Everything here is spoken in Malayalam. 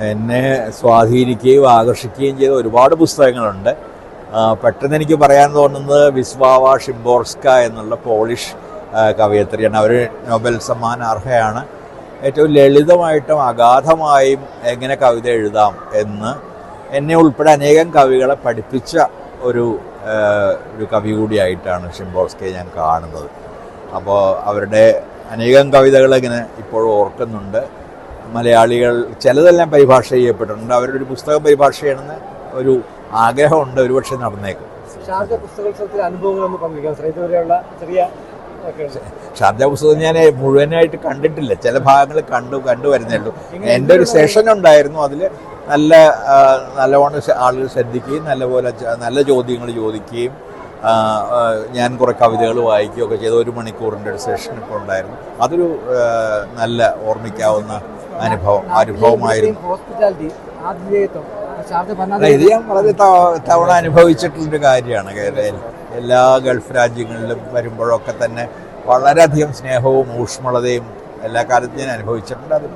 എന്നെ സ്വാധീനിക്കുകയും ആകർഷിക്കുകയും ചെയ്ത ഒരുപാട് പുസ്തകങ്ങളുണ്ട്. പെട്ടെന്ന് എനിക്ക് പറയാൻ തോന്നുന്നത് വിസ്വാവ ഷിംബോർസ്ക എന്നുള്ള പോളിഷ് കവയത്രിയാണ്. അവർ നോബൽ സമ്മാന അർഹയാണ്. ഏറ്റവും ലളിതമായിട്ടും അഗാധമായും എങ്ങനെ കവിത എഴുതാം എന്ന് എന്നെ ഉൾപ്പെടെ അനേകം കവികളെ പഠിപ്പിച്ച ഒരു ഒരു കവി കൂടിയായിട്ടാണ് ഷിംബോർസ്കയെ ഞാൻ കാണുന്നത്. അപ്പോൾ അവരുടെ അനേകം കവിതകൾ ഇപ്പോഴും ഓർക്കുന്നുണ്ട്. മലയാളികൾ ചിലതെല്ലാം പരിഭാഷ ചെയ്യപ്പെട്ടിട്ടുണ്ട്. അവരുടെ ഒരു പുസ്തകം പരിഭാഷ ചെയ്യണമെന്ന് ഒരു ആഗ്രഹമുണ്ട് ഒരുപക്ഷെ നടന്നേക്കും. ഷാർജ പുസ്തകോത്സവത്തിലെ പങ്കുവയ്ക്കാം. ഇതുവരെയുള്ള ചെറിയ. ഷാർജ പുസ്തകം ഞാൻ മുഴുവനായിട്ട് കണ്ടിട്ടില്ല. ചില ഭാഗങ്ങൾ കണ്ടു കണ്ടു വരുന്നേ ഉള്ളൂ എന്റെ ഒരു സെഷൻ ഉണ്ടായിരുന്നു. അതിൽ നല്ല നല്ലവണ്ണം ആളുകൾ ശ്രദ്ധിക്കുകയും നല്ലപോലെ നല്ല ചോദ്യങ്ങൾ ചോദിക്കുകയും ഞാൻ കുറേ കവിതകൾ വായിക്കുകയൊക്കെ ചെയ്ത. ഒരു മണിക്കൂറിന്റെ ഒരു സെഷൻ ഇപ്പോൾ ഉണ്ടായിരുന്നു. അതൊരു നല്ല ഓർമ്മിക്കാവുന്ന അനുഭവം അനുഭവമായിരുന്നു. ഇത് ഞാൻ വളരെ തവണ അനുഭവിച്ചിട്ടുള്ളൊരു കാര്യമാണ്. കേരളയിൽ എല്ലാ ഗൾഫ് രാജ്യങ്ങളിലും വരുമ്പോഴൊക്കെ തന്നെ വളരെയധികം സ്നേഹവും ഊഷ്മളതയും എല്ലാ കാലത്തും ഞാൻ അനുഭവിച്ചിട്ടുണ്ട്. അത്